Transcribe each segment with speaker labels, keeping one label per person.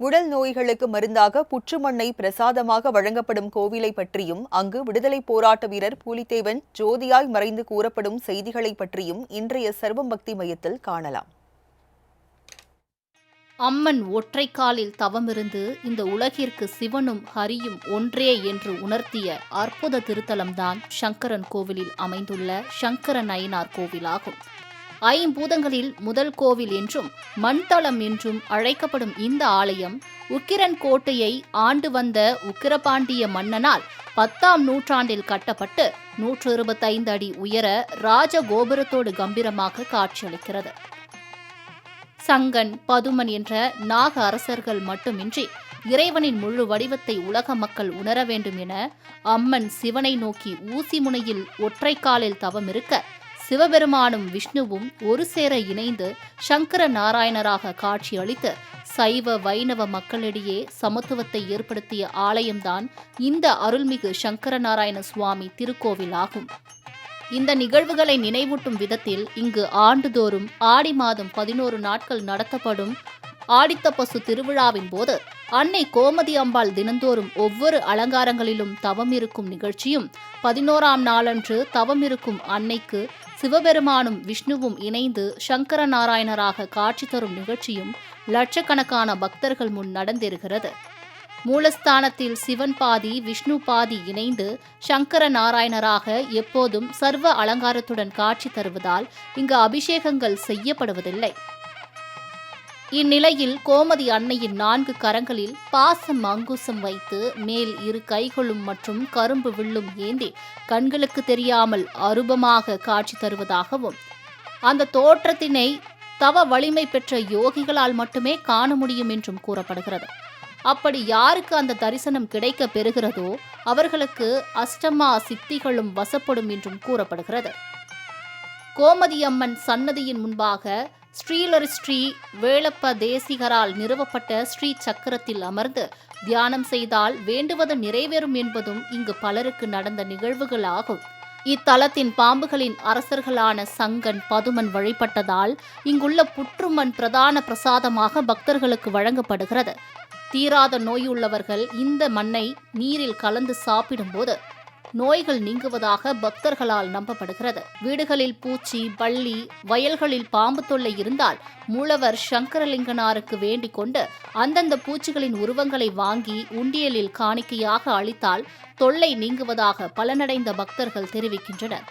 Speaker 1: உடல் நோய்களுக்கு மருந்தாக புற்றுமண்ணை பிரசாதமாக வழங்கப்படும் கோவிலை பற்றியும் அங்கு விடுதலை போராட்ட வீரர் பூலித்தேவன் ஜோதியாய் மறைந்து கூறப்படும் செய்திகளை பற்றியும் இன்றைய சர்வம் பக்தி மையத்தில் காணலாம்.
Speaker 2: அம்மன் ஒற்றைக்காலில் தவமிருந்து இந்த உலகிற்கு சிவனும் ஹரியும் ஒன்றே என்று உணர்த்திய அற்புத திருத்தலம்தான் சங்கரன் கோவிலில் அமைந்துள்ள சங்கர நயினார் கோவிலாகும். ஐம்பூதங்களில் முதல் கோவில் என்றும் மண்தளம் என்றும் அழைக்கப்படும் இந்த ஆலயம் உக்கிரன் கோட்டையை ஆண்டு வந்த உக்கிரபாண்டிய மன்னனால் பத்தாம் நூற்றாண்டில் கட்டப்பட்டு நூற்று இருபத்தைந்து அடி உயர ராஜ கோபுரத்தோடு கம்பீரமாக காட்சியளிக்கிறது. சங்கன் பதுமன் என்ற நாக அரசர்கள் மட்டுமின்றி இறைவனின் முழு வடிவத்தை உலக மக்கள் உணர வேண்டும் என அம்மன் சிவனை நோக்கி ஊசி முனையில் ஒற்றைக்காலில் தவமிருக்க சிவபெருமானும் விஷ்ணுவும் ஒரு சேர இணைந்து சங்கர நாராயணராக காட்சியளித்து சைவ வைணவ மக்களிடையே சமத்துவத்தை ஏற்படுத்திய ஆலயம்தான் இந்த அருள்மிகு சங்கர நாராயண சுவாமி திருக்கோவில் ஆகும் இந்த நிகழ்வுகளை நினைவூட்டும் விதத்தில் இங்கு ஆண்டுதோறும் ஆடி மாதம் பதினோரு நாட்கள் நடத்தப்படும் ஆடித்த பசு திருவிழாவின் போது அன்னை கோமதி அம்பாள் தினந்தோறும் ஒவ்வொரு அலங்காரங்களிலும் தவம் இருக்கும் நிகழ்ச்சியும் பதினோராம் நாளன்று தவம் இருக்கும் அன்னைக்கு சிவபெருமானும் விஷ்ணுவும் இணைந்து சங்கர நாராயணராக காட்சி தரும் நிகழ்ச்சியும் லட்சக்கணக்கான பக்தர்கள் முன் நடந்திருக்கிறது. மூலஸ்தானத்தில் சிவன் பாதி விஷ்ணு பாதி இணைந்து சங்கர நாராயணராக எப்போதும் சர்வ அலங்காரத்துடன் காட்சி தருவதால் இங்கு அபிஷேகங்கள் செய்யப்படுவதில்லை. இந்நிலையில் கோமதி அன்னையின் நான்கு கரங்களில் பாசம் அங்குசம் வைத்து மேல் இரு கைகளும் மற்றும் கரும்பு வில்லும் ஏந்தி கண்களுக்கு தெரியாமல் அருபமாக காட்சி தருவதாகவும் அந்த தோற்றத்தினை தவ வலிமை பெற்ற யோகிகளால் மட்டுமே காண முடியும் என்றும் கூறப்படுகிறது. அப்படி யாருக்கு அந்த தரிசனம் கிடைக்க பெறுகிறதோ அவர்களுக்கு அஷ்டமா சித்திகளும் வசப்படும் என்றும் கூறப்படுகிறது. கோமதி அம்மன் சன்னதியின் முன்பாக ஸ்ரீலரி ஸ்ரீ வேளப்ப தேசிகரால் நிறுவப்பட்ட ஸ்ரீ சக்கரத்தில் அமர்ந்து தியானம் செய்தால் வேண்டுவது நிறைவேறும் என்பதும் இங்கு பலருக்கு நடந்த நிகழ்வுகள் ஆகும். இத்தலத்தின் பாம்புகளின் அரசர்களான சங்கன் பதுமன் வழிபட்டதால் இங்குள்ள புற்றுமண் பிரதான பிரசாதமாக பக்தர்களுக்கு வழங்கப்படுகிறது. தீராத நோயுள்ளவர்கள் இந்த மண்ணை நீரில் கலந்து சாப்பிடும்போது நோய்கள் நீங்குவதாக பக்தர்களால் நம்பப்படுகிறது. வீடுகளில் பூச்சி பள்ளி வயல்களில் பாம்பு தொல்லை இருந்தால் மூலவர் சங்கரலிங்கனாருக்கு வேண்டிக் கொண்டு அந்தந்த பூச்சிகளின் உருவங்களை வாங்கி உண்டியலில் காணிக்கையாக அளித்தால் தொல்லை நீங்குவதாக பலனடைந்த பக்தர்கள் தெரிவிக்கின்றனர்.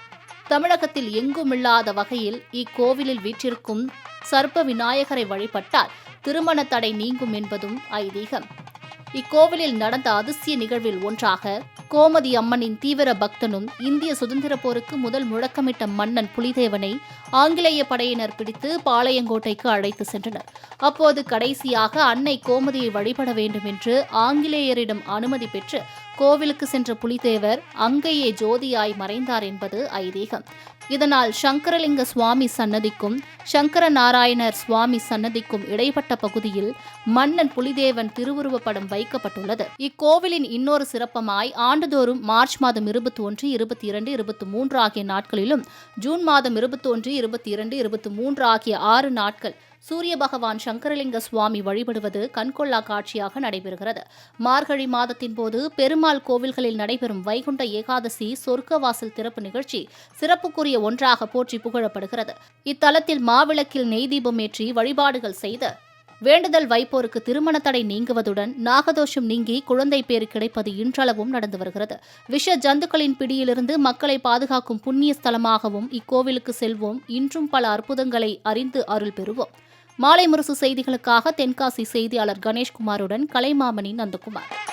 Speaker 2: தமிழகத்தில் எங்குமில்லாத வகையில் இக்கோவிலில் வீற்றிருக்கும் சர்ப்ப விநாயகரை வழிபட்டால் திருமண தடை நீங்கும் என்பதும் ஐதீகம். இக்கோவிலில் நடந்த அதிசய நிகழ்வில் ஒன்றாக கோமதி அம்மனின் தீவிர பக்தனும் இந்திய சுதந்திர போருக்கு முதல் முழக்கமிட்ட மன்னன் புலிதேவனை ஆங்கிலேய படையினர் பிடித்து பாளையங்கோட்டைக்கு அழைத்து சென்றனர். அப்போது கடைசியாக அன்னை கோமதியை வழிபட வேண்டும் என்று ஆங்கிலேயரிடம் அனுமதி பெற்று கோவிலுக்கு சென்ற புலிதேவர் அங்கேயே ஜோதியாய் மறைந்தார் என்பது ஐதீகம். இதனால் சங்கரலிங்க சுவாமி சன்னதிக்கும் சங்கர நாராயணர் சுவாமி சன்னதிக்கும் இடைப்பட்ட பகுதியில் மன்னன் புலிதேவன் திருவுருவப்படம் வைக்கப்பட்டுள்ளது. இக்கோவிலின் இன்னொரு சிறப்பமாய் ஆண் ஆண்டுதோறும் மார்ச் மாதம் இருபத்தி ஒன்று இருபத்தி இரண்டு இருபத்தி மூன்று ஆகிய நாட்களிலும் ஜூன் மாதம் இருபத்தி ஒன்று இருபத்தி இரண்டு இருபத்தி மூன்று ஆகிய ஆறு நாட்கள் சூரிய பகவான் சங்கரலிங்க சுவாமி வழிபடுவது கண்கொள்ளா காட்சியாக நடைபெறுகிறது. மார்கழி மாதத்தின் போது பெருமாள் கோவில்களில் நடைபெறும் வைகுண்ட ஏகாதசி சொர்க்கவாசல் திறப்பு நிகழ்ச்சி சிறப்புக்குரிய ஒன்றாக போற்றி புகழப்படுகிறது. இத்தலத்தில் மாவிளக்கில் நெய் தீபம் ஏற்றி வழிபாடுகள் செய்து வேண்டுதல் வைப்போருக்கு திருமண தடை நீங்குவதுடன் நாகதோஷம் நீங்கி குழந்தை பேர் கிடைப்பது இன்றளவும் நடந்து வருகிறது. விஷ ஜந்துக்களின் பிடியிலிருந்து மக்களை பாதுகாக்கும் புண்ணிய ஸ்தலமாகவும் இக்கோவிலுக்கு செல்வோம். இன்றும் பல அற்புதங்களை அறிந்து அருள் பெறுவோம். மாலை முரசு செய்திகளுக்காக தென்காசி செய்தியாளர் கணேஷ்குமாருடன் கலைமாமணி நந்தகுமார்.